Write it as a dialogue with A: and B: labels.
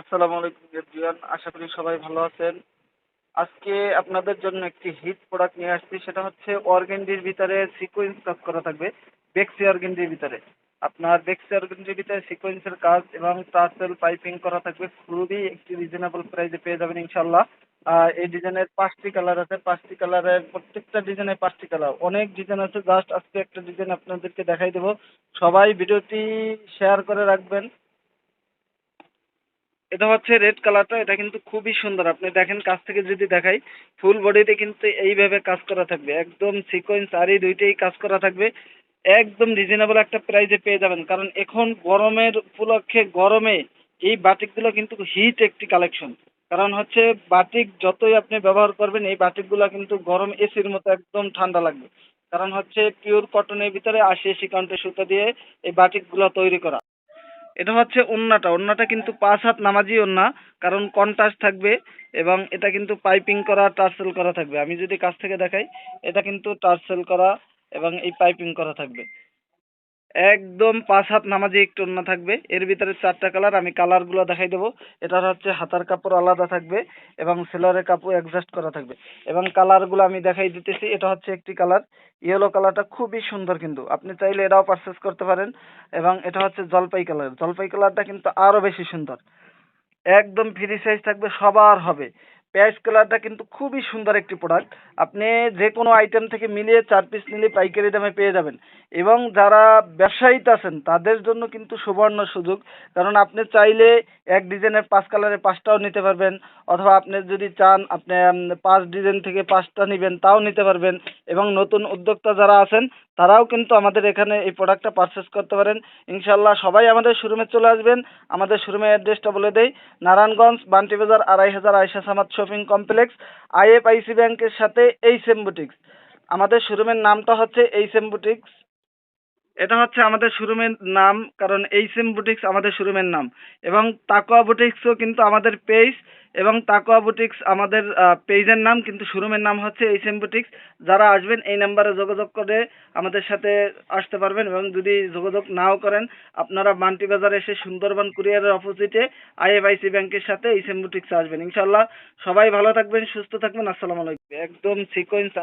A: আসসালামু আলাইকুম এভরিওয়ান, আশা করি সবাই ভালো আছেন। আজকে আপনাদের জন্য একটি হিট প্রোডাক্ট নিয়ে আসছি, সেটা হচ্ছে অর্গেন্ডির ভিতরে সিকোয়েন্স কাজ করা থাকবে বেক্সি অর্গেন্ডির ভিতরে। আপনার বেক্সি অর্গেন্ডির ভিতরে সিকোয়েন্সের কাজ এবং পাইপিং করা থাকবে, খুবই একটি রিজনেবল প্রাইসে পেয়ে যাবেন ইনশাল্লাহ এই ডিজাইনের পাঁচটি কালার আছে, পাঁচটি কালারের প্রত্যেকটা ডিজাইনের পাঁচটি কালার অনেক ডিজাইন আছে জাস্ট আজকে একটা ডিজাইন আপনাদেরকে দেখাই দেবো। সবাই ভিডিওটি শেয়ার করে রাখবেন। এটা হচ্ছে রেড কালারটা এটা কিন্তু খুবই সুন্দর। আপনি দেখেন, কাছ থেকে যদি দেখাই ফুল বডিতে কিন্তু এইভাবে কাজ করা থাকবে। একদম সিকোয়েন্স আর এই দুইটাই কাজ করা থাকবে। একদম রিজনেবল একটা প্রাইসে পেয়ে যাবেন। কারণ এখন গরমের উপলক্ষে গরমে এই বাটিকগুলো কিন্তু হিট একটি কালেকশন কারণ হচ্ছে বাটিক যতই আপনি ব্যবহার করবেন, এই বাটিকগুলো কিন্তু গরম এসির মতো একদম ঠান্ডা লাগবে। কারণ হচ্ছে পিওর কটনের ভিতরে আশি আশি কাউন্টের সুতা দিয়ে এই বাটিকগুলো তৈরি করা। এটা হচ্ছে ওন্নাটা। ওন্নাটা কিন্তু পাঁচ হাত নামাজি ওন্না, কারণ কন্ট্রাস্ট থাকবে এবং এটা কিন্তু পাইপিং করা, টার্সেল করা থাকবে। আমি যদি কাছ থেকে দেখাই, এটা কিন্তু টার্সেল করা এবং এই পাইপিং করা থাকবে। একদম পাঁচ হাত নামাজি একটু অন্য থাকবে। এর ভিতরে চারটা কালার আমি কালারগুলো দেখাই দেবো। এটার হচ্ছে হাতার কাপড় আলাদা থাকবে এবং সেলারের কাপড় অ্যাডজাস্ট করা থাকবে। এবং কালারগুলো আমি দেখাই দিতেছি, এটা হচ্ছে একটি কালার ইয়েলো কালারটা খুবই সুন্দর কিন্তু। আপনি চাইলে এটাও পারচেস করতে পারেন। এবং এটা হচ্ছে জলপাই কালার জলপাই কালারটা কিন্তু আরও বেশি সুন্দর। একদম ফ্রি সাইজ থাকবে, সবার হবে। প্যাশ কালারটা কিন্তু খুবই সুন্দর একটি প্রোডাক্ট আপনি যে কোনো আইটেম থেকে মিলিয়ে চার পিস নিলে পাইকারি দামে পেয়ে যাবেন। এবং যারা ব্যবসায়ীতে আছেন, তাদের জন্য কিন্তু সুবর্ণ সুযোগ। কারণ আপনি চাইলে এক ডিজাইনের পাঁচ কালারের পাঁচটাও নিতে পারবেন। অথবা আপনি যদি চান, আপনি পাঁচ ডিজাইন থেকে পাঁচটা নেবেন, তাও নিতে পারবেন। এবং নতুন উদ্যোক্তা যারা আছেন, তারাও কিন্তু আমাদের এখানে এই প্রোডাক্টটা পারচেস করতে পারেন। ইনশাল্লাহ সবাই আমাদের শোরুমে চলে আসবেন। আমাদের শোরুমের অ্যাড্রেসটা বলে দেই। নারায়ণগঞ্জ, বান্টি বাজার, আড়াই হাজার Aysha Samad shopping complex IFIC ব্যাংকের সাথে এই বুটিক্স আমাদের শোরুমের নামটা হচ্ছে এই বুটিক্স এটা হচ্ছে আমাদের শোরুমের নাম, কারণ এই বুটিক্স আমাদের শোরুমের নাম। এবং তাকোয়া বুটিক্সও কিন্তু আমাদের পেজ এবং তাকোয়া বুটিক্স আমাদের পেজের নাম, কিন্তু শোরুমের নাম হচ্ছে এইচ এম বুটিক্স যারা আসবেন, এই নাম্বারে যোগাযোগ করে আমাদের সাথে আসতে পারবেন এবং যদি যোগাযোগ নাও করেন, আপনারা মান্টি বাজারে এসে সুন্দরবন কুরিয়ারের অপোজিটে আইএফআইসি ব্যাংকের সাথে এই এম বুটিক্সে আসবেন। ইনশাল্লাহ সবাই ভালো থাকবেন, সুস্থ থাকবেন। আসসালামু আলাইকুম। একদম সিকোয়েন্স